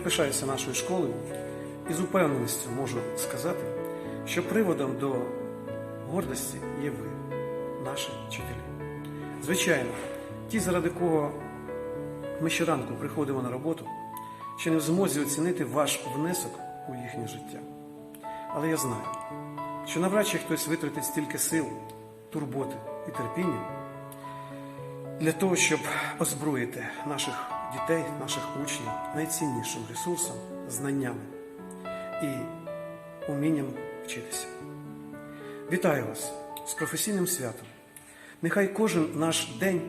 пишаюся нашою школою і з упевненістю можу сказати, що приводом до гордості є ви, наші вчителі. Звичайно, ті, заради кого ми щоранку приходимо на роботу, ще не в змозі оцінити ваш внесок у їхнє життя. Але я знаю, що навряд чи хтось витратить стільки сил, турботи і терпіння для того, щоб озброїти наших дітей, наших учнів найціннішим ресурсом, знаннями і умінням вчитися. Вітаю вас з професійним святом. Нехай кожен наш день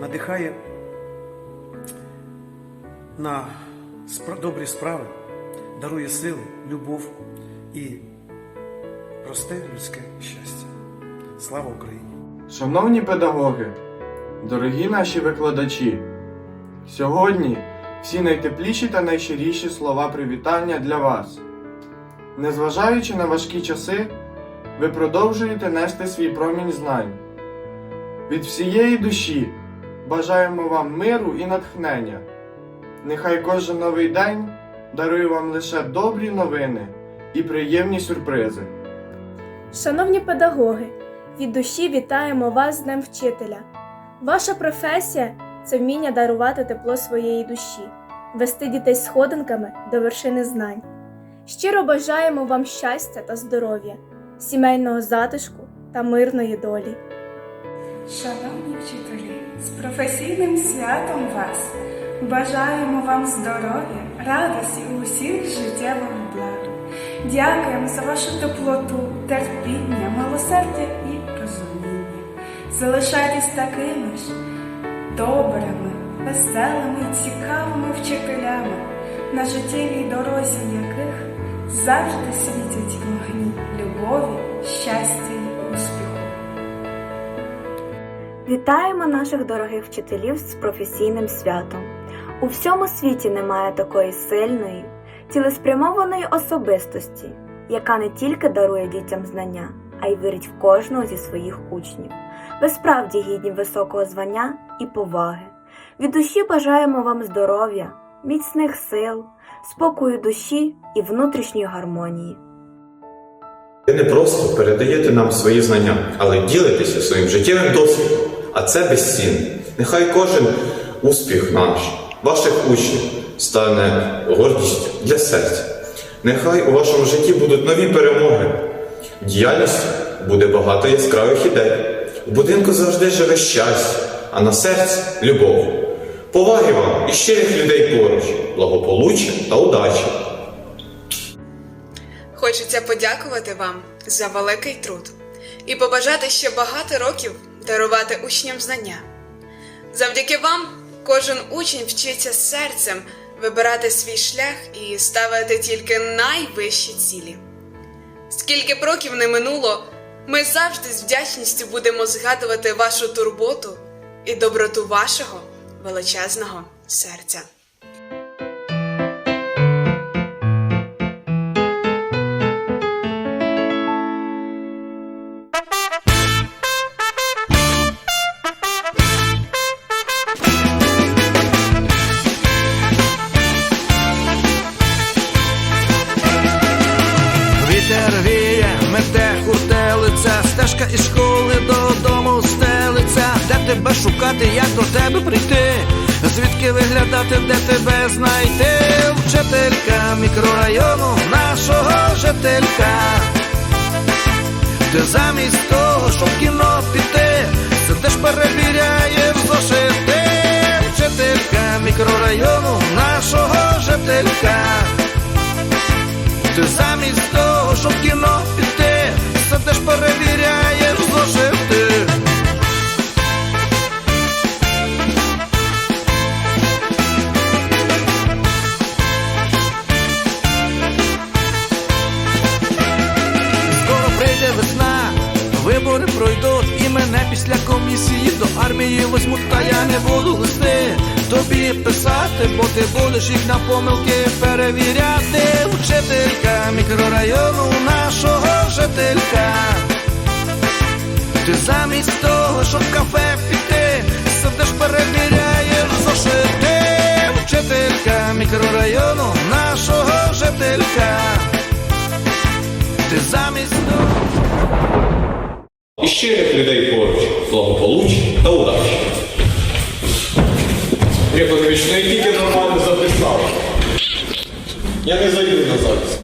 надихає на добрі справи, дарує сили, любов і просте людське щастя. Слава Україні! Шановні педагоги, дорогі наші викладачі, сьогодні всі найтепліші та найщиріші слова привітання для вас. Незважаючи на важкі часи, ви продовжуєте нести свій промінь знань. Від всієї душі бажаємо вам миру і натхнення. Нехай кожен новий день дарує вам лише добрі новини і приємні сюрпризи. Шановні педагоги, від душі вітаємо вас з Днем Вчителя. Ваша професія це вміння дарувати тепло своєї душі, вести дітей сходинками до вершини знань. Щиро бажаємо вам щастя та здоров'я, сімейного затишку та мирної долі. Шановні вчителі, з професійним святом вас! Бажаємо вам здоров'я, радості у усіх життєвих благ. Дякуємо за вашу теплоту, терпіння, милосердя і розуміння. Залишайтесь такими ж добрими, веселими цікавими вчителями, на життєвій дорозі яких завжди світять вогні любові, щастя і успіху. Вітаємо наших дорогих вчителів з професійним святом. У всьому світі немає такої сильної, цілеспрямованої особистості, яка не тільки дарує дітям знання, а й вірить в кожного зі своїх учнів. Ви справді гідні високого звання і поваги. Від душі бажаємо вам здоров'я, міцних сил, спокою душі і внутрішньої гармонії. Ви не просто передаєте нам свої знання, але ділитеся своїм життєвим досвідом, а це безцінно. Нехай кожен успіх наш, ваших учнів, стане гордістю для серця. Нехай у вашому житті будуть нові перемоги. В діяльності буде багато яскравих ідей. У будинку завжди живе щастя, а на серці любов. Поваги вам і щирих людей поруч, благополуччя та удачі. Хочеться подякувати вам за великий труд і побажати ще багато років дарувати учням знання. Завдяки вам кожен учень вчиться серцем вибирати свій шлях і ставити тільки найвищі цілі. Скільки б років не минуло, ми завжди з вдячністю будемо згадувати вашу турботу і доброту вашого величезного серця. Стежка із школи додому стелиться, де тебе шукати, як до тебе прийти, звідки виглядати, де тебе знайти, вчителька мікрорайону нашого жителька, де замість того, щоб кіно піти, сидиш перевіряєш зошити, весна, вибори пройдуть, і мене після комісії до армії возьмуть, та я не буду листи тобі писати, бо ти будеш їх на помилки перевіряти. Вчителька мікрорайону нашого жителька. Ти замість того, щоб кафе піти, сидиш перевіряєш зошити. Вчителька мікрорайону нашого вчителька, ти замість. І щирих людей поруч, благополуч та удачі. Я тільки нормально записав. Я не заїду назад.